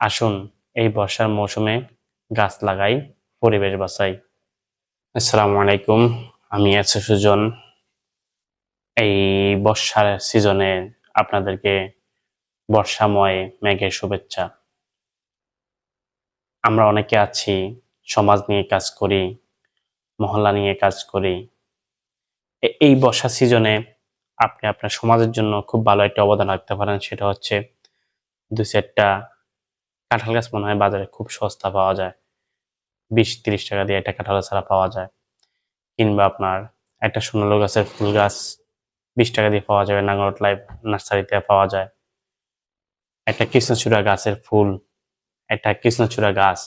আসুন এই বর্ষার মৌসুমে গাছ লাগাই, পরিবেশ বাঁচাই আসসালামু আলাইকুম, আমি আছি সুজন। এই বর্ষার সিজনে আপনাদেরকে বর্ষাময় মেঘের শুভেচ্ছা। আমরা অনেকে আছি, সমাজ নিয়ে কাজ করি, মহল্লা নিয়ে কাজ করি। এই বর্ষা সিজনে আপনি আপনার সমাজের জন্য খুব ভালো একটা অবদান রাখতে পারেন, সেটা হচ্ছে দু চারটা কাঁঠাল গাছ মনে হয় বাজারে খুব সস্তা পাওয়া যায়। বিশ, তিরিশ টাকা দিয়ে একটা কাঁঠাল ছাড়া পাওয়া যায়। কিংবা আপনার একটা সোনালু গাছের ফুল গাছ বিশ টাকা দিয়ে পাওয়া যাবে নাগরট লাইভ নার্সারিতে পাওয়া যায়। একটা কৃষ্ণচূড়া গাছের ফুল, একটা কৃষ্ণচূড়া গাছ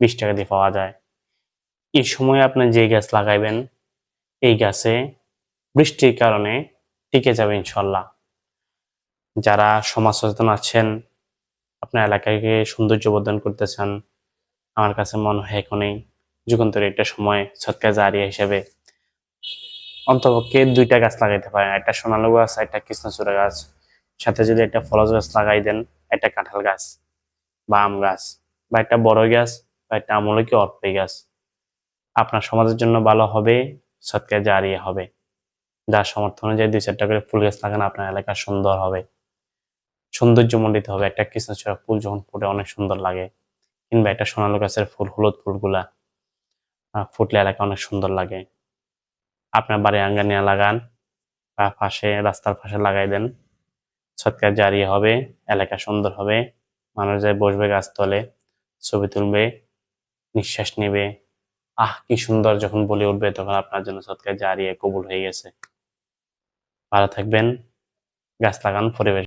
বিশ টাকা দিয়ে পাওয়া যায়। এই সময় আপনি যে গাছ লাগাইবেন, এই গাছে বৃষ্টির কারণে টিকে যাবে ইনশাল্লাহ। যারা সমাজ সচেতন আছেন আপনার এলাকাকে সৌন্দর্য বর্ধন করতে চান, আমার কাছে মনে হয় এখনই যুগান্তরের একটা সময় সৎকার জারিয়া হিসেবে। অন্তপক্ষে দুইটা গাছ লাগাইতে পারেন, একটা সোনালু গাছ, একটা কৃষ্ণচূড়া গাছ। সাথে যদি একটা ফলজ গাছ লাগাই দেন, একটা কাঁঠাল গাছ বা আম গাছ বা একটা বড় গাছ বা একটা আমলকি অর্পে গাছ। আপনার সমাজের জন্য ভালো হবে সৎকার জারিয়া হবে। যার সমর্থন অনুযায়ী দুই চারটা করে ফুল গাছ লাগান আপনার এলাকা সুন্দর হবে। সৌন্দর্যমণ্ডিত হবে। একটা কৃষ্ণচূড়া ফুল যখন ফুটে অনেক সুন্দর লাগে। কিংবা একটা সোনালু গাছের ফুল, হলুদ ফুলগুলা ফুটলে এলাকা অনেক সুন্দর লাগে। আপনার বাড়ির আঙ্গানে লাগান, বা পাশে, রাস্তার পাশে লাগাই দেন। সৎকার জারি হবে, এলাকা সুন্দর হবে, মানুষ যায় বসবে গাছতলে, ছবি তুলবে, নিঃশ্বাস নেবে। আহ, কি সুন্দর যখন বলে উঠবে, তখন আপনার জন্য সৎকার জারিয়ে কবুল হয়ে গেছে। ভালো থাকবেন, গাছ লাগান, পরিবেশ